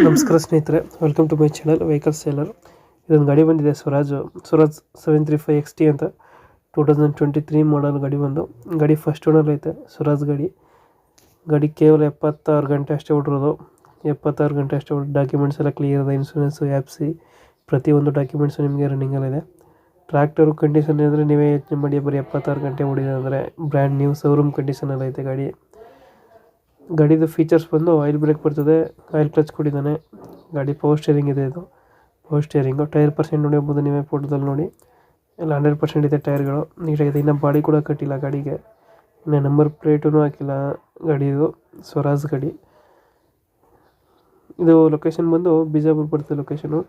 ನಮಸ್ಕಾರ ಸ್ನೇಹಿತರೆ welcome to my channel vehicle seller ಇದೊಂದು ಗಾಡಿ ಬಂದಿದೆ Swaraj Swaraj seven three five X T ಅಂತ. Two thousand twenty three model ಗಾಡಿ ಬಂದು. ಗಾಡಿ ಫಸ್ಟ್ ಓನರ್ ಐತೆ ಸ್ವರಾಜ್ ಗಾಡಿ. ಗಾಡಿ ಕೇವಲ ಎಪ್ಪತ್ತಾರು ಗಂಟೆ ಅಷ್ಟೇ ಹೊಡಿರೋದು. ಎಪ್ಪತ್ತಾರು ಗಂಟೆ ಅಷ್ಟೇ ಹೊಡ್ ಡಾಕ್ಯುಮೆಂಟ್ಸ್ ಎಲ್ಲ ಕ್ಲಿಯರ್ ಇದೆ ಇನ್ಸೂರೆನ್ಸು ಆ್ಯಪ್ಸಿ ಪ್ರತಿಯೊಂದು ಡಾಕ್ಯುಮೆಂಟ್ಸು ನಿಮಗೆ ರನ್ನಿಂಗಲ್ಲಿದೆ ಟ್ರ್ಯಾಕ್ಟರು ಕಂಡೀಷನ್ ಅಂದರೆ ನೀವೇ ಯೋಚನೆ ಮಾಡಿ, ಬರೀ ಎಪ್ಪತ್ತಾರು ಗಂಟೆ ಓಡಿದೆ ಅಂದರೆ ಬ್ರ್ಯಾಂಡ್ ನ್ಯೂ ಶೋರೂಮ್ ಕಂಡೀಷನಲ್ಲಿ ಐತೆ ಗಾಡಿ. ಗಾಡಿದು ಫೀಚರ್ಸ್ ಬಂದು ಆಯಿಲ್ ಬ್ರೇಕ್ ಬರ್ತದೆ ಆಯಿಲ್ ಕ್ಲಚ್ ಕೊಟ್ಟಿದ್ದಾನೆ ಗಾಡಿ ಪವರ್ ಸ್ಟೇರಿಂಗ್ ಇದೆ ಇದು. ಪವರ್ ಸ್ಟೇರಿಂಗು ಟೈರ್ ಪರ್ಸೆಂಟ್ ನೋಡಿರ್ಬೋದು ನೀವೇ ಫೋಟೋದಲ್ಲಿ ನೋಡಿ. ಎಲ್ಲ ಹಂಡ್ರೆಡ್ ಪರ್ಸೆಂಟ್ ಇದೆ ಟೈರ್ಗಳು ನೀಟಾಗಿದೆ. ಇನ್ನು ಬಾಡಿ ಕೂಡ ಕಟ್ಟಿಲ್ಲ ಗಾಡಿಗೆ. ಇನ್ನು ನಂಬರ್ ಪ್ಲೇಟೂ ಹಾಕಿಲ್ಲ ಗಾಡಿದು. ಸ್ವರಾಜ್ ಗಾಡಿ. ಇದು ಲೊಕೇಶನ್ ಬಂದು ಬಿಜಾಪುರ್ ಬರ್ತದೆ ಲೊಕೇಶನು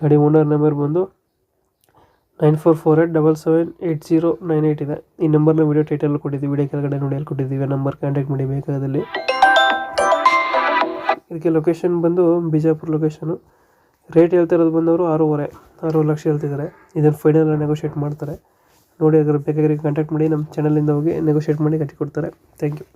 ಗಾಡಿ ಓನರ್ ನಂಬರ್ ಬಂದು nine four four eight double seven eight zero nine eight ಇದೆ. ಈ ನಂಬರ್ನ ವಿಡಿಯೋ ಟೈಟಲ್ ಕೊಟ್ಟಿದ್ದೀವಿ. ವಿಡಿಯೋ ಕೆಳಗಡೆ ನೋಡಿ ಅಲ್ಲಿ ಕೊಟ್ಟಿದ್ದೀವಿ. ನಂಬರ್ ಕಾಂಟ್ಯಾಕ್ಟ್ ಮಾಡಿ ಬೇಕಾದಲ್ಲಿ. ಇದಕ್ಕೆ ಲೊಕೇಶನ್ ಬಂದು ಬಿಜಾಪುರ ಲೊಕೇಶನು ರೇಟ್ ಹೇಳ್ತಾ ಇರೋದು ಬಂದವರು ಆರೂವರೆ, ಆರು ಲಕ್ಷ ಹೇಳ್ತಿದ್ದಾರೆ. ಇದನ್ನು ಫೈನಲ್ ನೆಗೋಷಿಯೇಟ್ ಮಾಡ್ತಾರೆ. ನೋಡಿ ಅದ್ರ ಬೇಕಾಗಿರೋ ಕಾಂಟ್ಯಾಕ್ಟ್ ಮಾಡಿ, ನಮ್ಮ ಚಾನಲಿಂದ ಹೋಗಿ ನೆಗೋಷಿಯೇಟ್ ಮಾಡಿ ಕಟ್ಟಿಕೊಡ್ತಾರೆ. Thank you